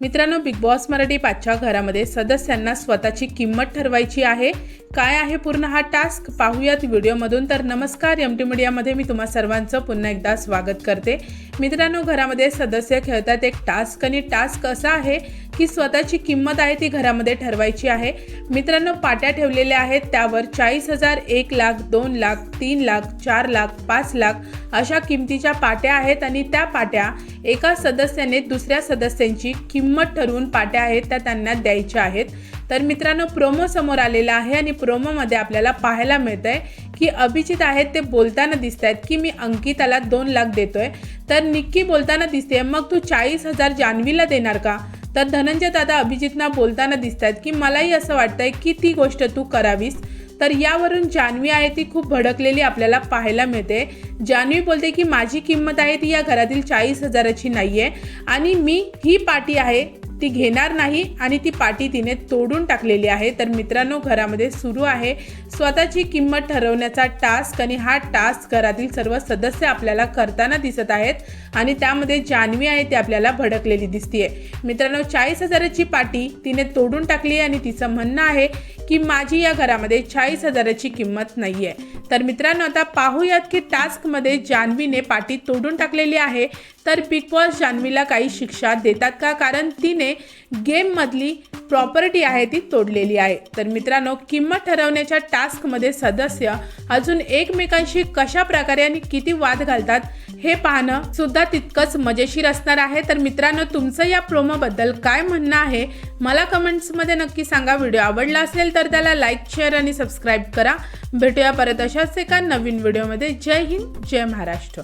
मित्रांनो big boss Marathi पाचच्या घरामध्ये सदस्यांना स्वतःची किंमत ठरवायची आहे. काय आहे पूर्ण हा टास्क पाहूयात व्हिडिओमधून. तर नमस्कार एम टी मीडियामध्ये मी तुम्हा सर्वांचं पुन्हा एकदा स्वागत करते. मित्रांनो घरामध्ये सदस्य खेळतात एक टास्क आणि टास्क असा आहे की स्वतःची किंमत आहे ती घरामध्ये ठरवायची आहे. मित्रांनो पाट्या ठेवलेल्या आहेत त्यावर चाळीस हजार एक लाख दोन लाख तीन लाख चार लाख पाच लाख अशा किमतीच्या पाट्या आहेत आणि त्या पाट्या एका सदस्याने दुसऱ्या सदस्यांची किंमत ठरवून पाट्या आहेत त्या त्यांना द्यायच्या आहेत. तर मित्रांनो प्रोमो समोर आलेला आहे आणि प्रोमोमध्ये आपल्याला पाहायला मिळत आहे की अभिजित आहेत ते बोलताना दिसत आहेत की मी अंकिताला दोन लाख देतोय. तर निक्की बोलताना दिसते मग तू चाळीस हजार जान्हवीला देणार का? तर धनंजय दादा अभिजितना बोलताना दिसत आहेत की मलाही असं वाटतंय की ती गोष्ट तू करावीस. तर यावरून जान्हवी आहे ती खूप भडकलेली आपल्याला पाहायला मिळते. जान्हवी बोलते की माझी किंमत आहे ती या घरातील चाळीस हजाराची नाही आहे आणि मी ही पाटी आहे ती घेणार नाही आणि ती पाटी तिने तोडून टाकलेली आहे. तर मित्रांनो घरामध्ये सुरू आहे. स्वतःची किंमत ठरवण्याचा टास्क आणि हा टास्क घरातील सर्व सदस्य आपल्याला करताना दिसत आहेत आणि त्यामध्ये जान्हवी आहे ती आपल्याला भडकलेली दिसतीये. मित्रांनो चाळीस हजाराची पाटी तिने तोडून टाकली आहे आणि तिचं म्हणणं आहे की माझी या घरामध्ये चाळीस हजाराची किंमत नाही आहे तर मित्रांनो आता पाहूयात की टास्कमध्ये जान्हवीने पाठी तोडून टाकलेली आहे. तर बिग बॉस जान्हवीला काही शिक्षा देतात का? कारण तिने गेममधली प्रॉपर्टी आहे ती तोडलेली आहे. तर मित्रांनो किंमत ठरवण्याच्या टास्कमध्ये सदस्य अजून एकमेकांशी कशा प्रकारे आणि किती वाद घालतात हे पाहणं सुद्धा तितकंच मजेशीर असणार आहे. तर मित्रांनो तुमचं या प्रोमोबद्दल काय म्हणणं आहे मला कमेंट्समध्ये नक्की सांगा. व्हिडिओ आवडला असेल तर त्याला लाईक शेअर आणि सबस्क्राईब करा. भेटूया परत अशाच एका नवीन व्हिडिओमध्ये जय हिंद जय महाराष्ट्र.